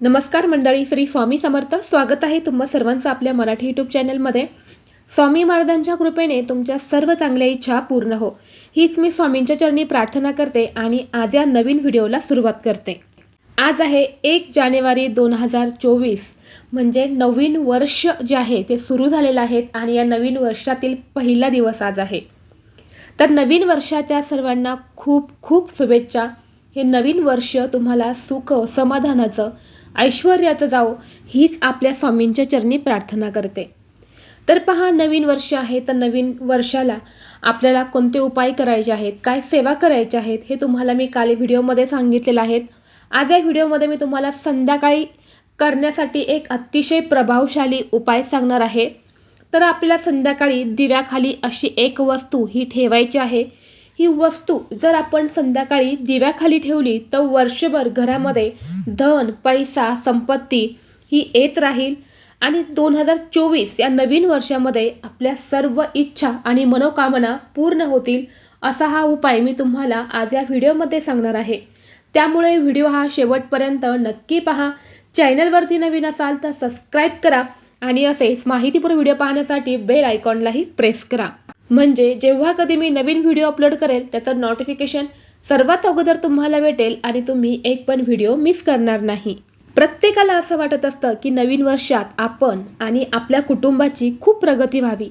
नमस्कार मंडळी श्री स्वामी समर्थ. स्वागत आहे तुम्हा सर्वांचं आपल्या मराठी यूट्यूब चॅनलमध्ये स्वामी महाराजांच्या कृपेने तुमच्या सर्व चांगल्या इच्छा पूर्ण हो. हीच मी स्वामींच्या चरणी प्रार्थना करते आणि आज या नवीन व्हिडिओला सुरुवात करते. आज आहे एक जानेवारी दोन हजार चोवीस. म्हणजे नवीन वर्ष जे आहे ते सुरू झालेलं आहे आणि या नवीन वर्षातील पहिला दिवस आज आहे. तर नवीन वर्षाच्या सर्वांना खूप खूप शुभेच्छा. हे नवीन वर्ष तुम्हाला सुख समाधानाचं ऐश्वर्याचं जावो हीच आपल्या स्वामींच्या चरणी प्रार्थना करते. तर पहा नवीन वर्ष आहे तर नवीन वर्षाला आपल्याला कोणते उपाय करायचे आहेत काय सेवा करायच्या आहेत हे तुम्हाला मी काल व्हिडिओमध्ये सांगितलेलं आहेत आज या व्हिडिओमध्ये मी तुम्हाला संध्याकाळी करण्यासाठी एक अतिशय प्रभावशाली उपाय सांगणार आहे. तर आपल्याला संध्याकाळी दिव्याखाली अशी एक वस्तू ही ठेवायची आहे. ही वस्तू जर आपण संध्याकाळी दिव्याखाली ठेवली तर वर्षभर घरामध्ये धन पैसा संपत्ती ही येत राहील. आणि दोन हजार चोवीस या नवीन वर्षामध्ये आपल्या सर्व इच्छा आणि मनोकामना पूर्ण होतील असा हा उपाय मी तुम्हाला आज या व्हिडिओमध्ये सांगणार आहे. त्यामुळे व्हिडिओ हा शेवटपर्यंत नक्की पहा. चॅनलवरती नवीन असाल तर सबस्क्राईब करा आणि असेच माहितीपूर्ण व्हिडिओ पाहण्यासाठी बेल आयकॉनलाही प्रेस करा. म्हणजे जेव्हा कधी मी नवीन व्हिडिओ अपलोड करेल त्याचं नोटिफिकेशन सर्वात अगोदर तुम्हाला भेटेल आणि तुम्ही एक पण व्हिडिओ मिस करणार नाही. प्रत्येकाला असं वाटत असतं की नवीन वर्षात आपण आणि आपल्या कुटुंबाची खूप प्रगती व्हावी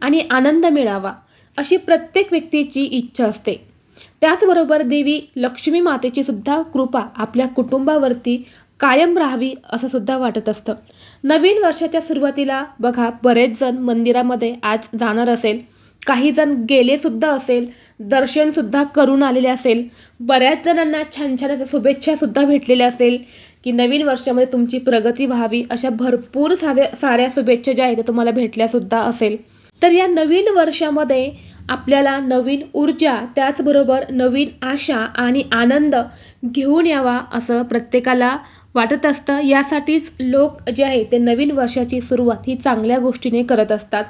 आणि आनंद मिळावा अशी प्रत्येक व्यक्तीची इच्छा असते. त्याचबरोबर देवी लक्ष्मी मातेची सुद्धा कृपा आपल्या कुटुंबावरती कायम राहावी असं सुद्धा वाटत असतं. नवीन वर्षाच्या सुरुवातीला बघा बरेच जण मंदिरामध्ये आज जाणार असेल. काही जण गेलेसुद्धा असेल दर्शनसुद्धा करून आलेले असेल बऱ्याच जणांना छान छान अशा शुभेच्छासुद्धा भेटलेल्या असेल की नवीन वर्षामध्ये तुमची प्रगती व्हावी अशा भरपूर साऱ्या साऱ्या शुभेच्छा ज्या आहेत त्या तुम्हाला भेटल्यासुद्धा असेल. तर या नवीन वर्षामध्ये आपल्याला नवीन ऊर्जा त्याचबरोबर नवीन आशा आणि आनंद घेऊन यावा असं प्रत्येकाला वाटत असतं. यासाठीच लोक जे आहे ते नवीन वर्षाची सुरुवात ही चांगल्या गोष्टीने करत असतात.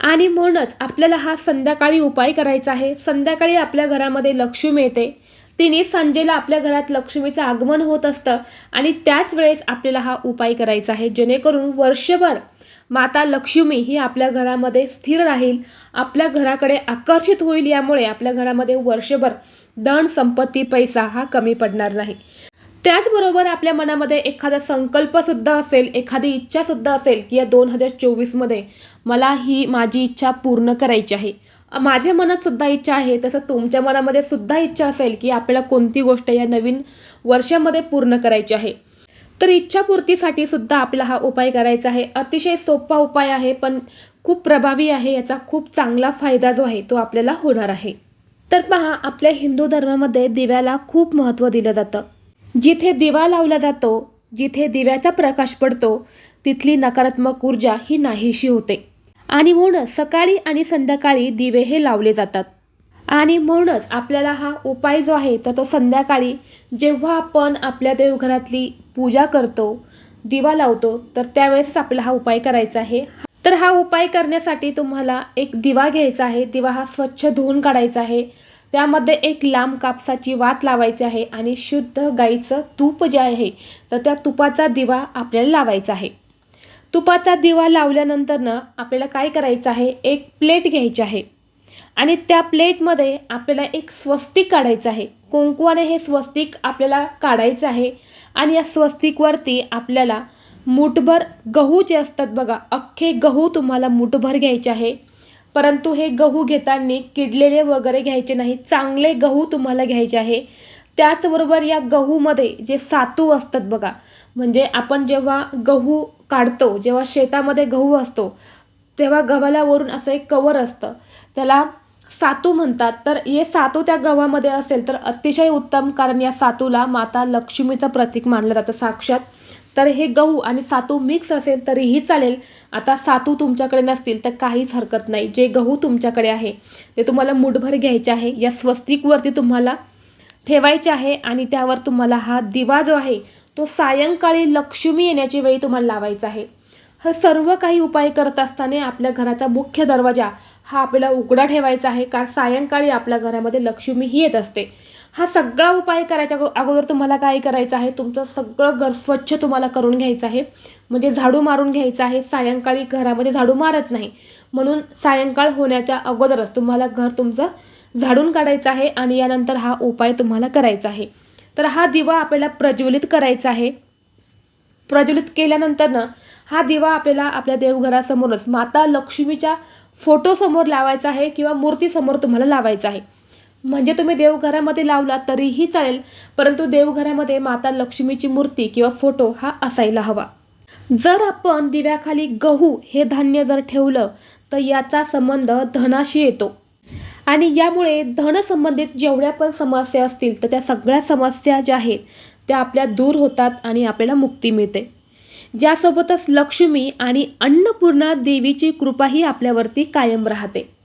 आणि म्हणूनच आपल्याला हा संध्याकाळी उपाय करायचा आहे. संध्याकाळी आपल्या घरामध्ये लक्ष्मी येते तिने संजेला आपल्या घरात लक्ष्मीचं आगमन होत असतं आणि त्याच वेळेस आपल्याला हा उपाय करायचा आहे. जेणेकरून वर्षभर माता लक्ष्मी ही आपल्या घरामध्ये स्थिर राहील. आपल्या घराकडे आकर्षित होईल यामुळे आपल्या घरामध्ये वर्षभर धन संपत्ती पैसा हा कमी पडणार नाही. त्याचबरोबर आपल्या मनामध्ये एखादा संकल्पसुद्धा असेल एखादी इच्छासुद्धा असेल की या दोन हजार चोवीसमध्ये मला ही माझी इच्छा पूर्ण करायची आहे. माझ्या मनात सुद्धा इच्छा आहे तसं तुमच्या मनामध्ये सुद्धा इच्छा असेल की आपल्याला कोणती गोष्ट या नवीन वर्षामध्ये पूर्ण करायची आहे. तर इच्छापूर्तीसाठी सुद्धा आपला हा उपाय करायचा आहे. अतिशय सोपा उपाय आहे पण खूप प्रभावी आहे याचा खूप चांगला फायदा जो आहे तो आपल्याला होणार आहे. तर पहा आपल्या हिंदू धर्मामध्ये दिव्याला खूप महत्त्व दिलं जातं. जिथे दिवा लावला जातो जिथे दिव्याचा प्रकाश पडतो तिथली नकारात्मक ऊर्जा ही नाहीशी होते. आणि म्हणूनच सकाळी आणि संध्याकाळी दिवे हे लावले जातात. आणि म्हणूनच आपल्याला हा उपाय जो आहे तर तो संध्याकाळी जेव्हा आपण आपल्या देवघरातली पूजा करतो दिवा लावतो तर त्यावेळेस आपला हा उपाय करायचा आहे. तर हा उपाय करण्यासाठी तुम्हाला एक दिवा घ्यायचा आहे. दिवा हा स्वच्छ धुवून काढायचा आहे. त्यामध्ये एक लांब कापसाची वात लावायची आहे आणि शुद्ध गाईचं तूप जे आहे तर त्या तुपाचा दिवा आपल्याला लावायचा आहे. तुपाचा दिवा लावल्यानंतर ना आपल्याला काय करायचं आहे? एक प्लेट घ्यायची आहे. आणि त्या प्लेटमध्ये आपल्याला एक स्वस्तिक काढायचं आहे. कुंकवाने हे स्वस्तिक आपल्याला काढायचं आहे आणि या स्वस्तिकवरती आपल्याला मुठभर गहू जे असतात बघा अख्खे गहू तुम्हाला मुठभर घ्यायचे आहे. परंतु हे गहू घेताना किडलेले वगैरे घ्यायचे नाही चांगले गहू तुम्हाला घ्यायचे आहे. त्याचबरोबर या गहूमध्ये जे सातू असतात बघा म्हणजे आपण जेव्हा गहू काढतो जेव्हा शेतामध्ये गहू असतो तेव्हा गव्हाला वरून असं एक कवर असतं. त्याला सातू म्हणतात. तर हे सातू त्या गव्हामध्ये असेल तर अतिशय उत्तम कारण या सातूला माता लक्ष्मीचं प्रतीक मानलं जातं साक्षात. तर हे गहू आणि सातू मिक्स असेल तरीही चालेल. आता सातू तुमच्याकडे नसतील तर काहीच हरकत नाही. जे गहू तुमच्याकडे आहे ते तुम्हाला मुठभर घ्यायचे आहे. या स्वस्तिकवरती तुम्हाला ठेवायचे आहे आणि त्यावर तुम्हाला हा दिवा जो आहे तो सायंकाळी लक्ष्मी येण्याची वेळी तुम्हाला लावायचा आहे. हा सर्व काही उपाय करत असताना आपल्या घराचा मुख्य दरवाजा हा आपल्याला उघडा ठेवायचा आहे. कारण सायंकाळी आपल्या घरामध्ये लक्ष्मी ही येत असते. हा सगळा उपाय करायच्या अगोदर तुम्हाला काय करायचं आहे? तुमचं सगळं घर स्वच्छ तुम्हाला करून घ्यायचं आहे. म्हणजे झाडू मारून घ्यायचं आहे. सायंकाळी घरामध्ये झाडू मारत नाही. म्हणून सायंकाळ होण्याच्या अगोदरच तुम्हाला घर तुमचं झाडून काढायचं आहे आणि यानंतर हा उपाय तुम्हाला करायचा आहे. तर हा दिवा आपल्याला प्रज्वलित करायचा आहे. प्रज्वलित केल्यानंतरनं हा दिवा आपल्याला आपल्या देवघरासमोरच माता लक्ष्मीच्या फोटोसमोर लावायचा आहे किंवा मूर्तीसमोर तुम्हाला लावायचा आहे. म्हणजे तुम्ही देवघरामध्ये लावला तरीही चालेल परंतु देवघरामध्ये माता लक्ष्मीची मूर्ती किंवा फोटो हा असायला हवा. जर आपण दिव्याखाली गहू हे धान्य जर ठेवलं तर याचा संबंध धनाशी येतो. आणि यामुळे धनसंबंधित जेवढ्या पण समस्या असतील तर त्या सगळ्या समस्या ज्या आहेत त्या आपल्या दूर होतात आणि आपल्याला मुक्ती मिळते. ज्यासोबतच लक्ष्मी आणि अन्नपूर्णा देवीची कृपाही आपल्यावरती कायम राहते.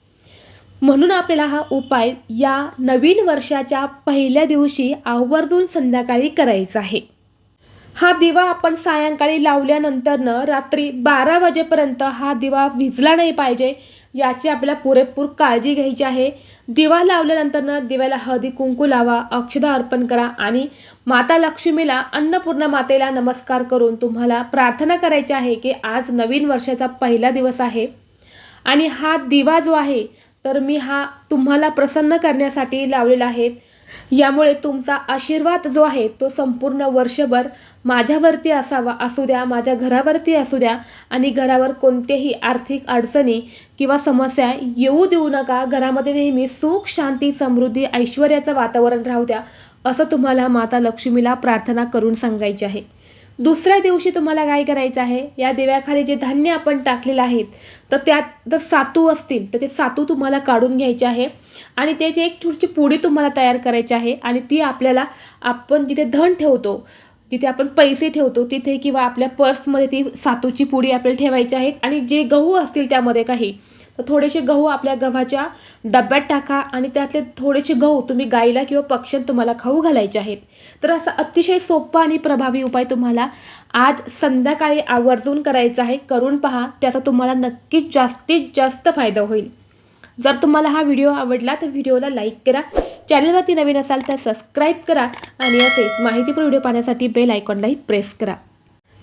म्हणून आपल्याला हा उपाय या नवीन वर्षाच्या पहिल्या दिवशी आवर्जून संध्याकाळी करायचा आहे. हा दिवा आपण सायंकाळी लावल्यानंतरनं रात्री बारा वाजेपर्यंत हा दिवा विजला नाही पाहिजे याची आपल्याला पुरेपूर काळजी घ्यायची आहे. दिवा लावल्यानंतरनं दिव्याला हळदी कुंकू लावा अक्षदा अर्पण करा आणि माता लक्ष्मीला अन्नपूर्णा मातेला नमस्कार करून तुम्हाला प्रार्थना करायची आहे की आज नवीन वर्षाचा पहिला दिवस आहे. आणि हा दिवा जो आहे तर मी हा तुम्हाला प्रसन्न करण्यासाठी लावलेला आहे. यामुळे तुमचा आशीर्वाद जो आहे तो संपूर्ण वर्षभर माझ्यावरती असावा असू द्या माझ्या घरावरती असू द्या आणि घरावर कोणतेही आर्थिक अडचणी किंवा समस्या येऊ देऊ नका. घरामध्ये नेहमी सुख शांती समृद्धी ऐश्वर्याचं वातावरण राहू द्या असं तुम्हाला माता लक्ष्मीला प्रार्थना करून सांगायची आहे. दुसऱ्या दिवशी तुम्हाला काय करायचं आहे? या दिव्याखाली जे धान्य आपण टाकलेलं आहे तर त्यात जर सातू असतील तर ते सातू तुम्हाला काढून घ्यायचे आहे आणि त्याची एक छोटीशी पुडी तुम्हाला तयार करायची आहे आणि ती आपल्याला आपण जिथे धन ठेवतो तिथे आपण पैसे ठेवतो तिथे किंवा आपल्या पर्समध्ये ती सातूची पुडी आपल्याला ठेवायची आहेत आणि जे गहू असतील त्यामध्ये काही तर थोडेसे गहू आपल्या गव्हाच्या डब्यात टाका आणि त्यातले थोडेसे गहू तुम्ही गाईला किंवा पक्ष्यांना तुम्हाला खाऊ घालायचे आहेत. तर असा अतिशय सोपा आणि प्रभावी उपाय तुम्हाला आज संध्याकाळी आवर्जून करायचा आहे. करून पहा त्याचा तुम्हाला नक्कीच जास्तीत जास्त फायदा होईल. जर तुम्हाला हा व्हिडिओ आवडला तर व्हिडिओला लाईक करा. चॅनलवरती नवीन असाल तर सबस्क्राईब करा आणि असेच माहितीपूर्ण व्हिडिओ पाहण्यासाठी बेल आयकॉनलाही प्रेस करा.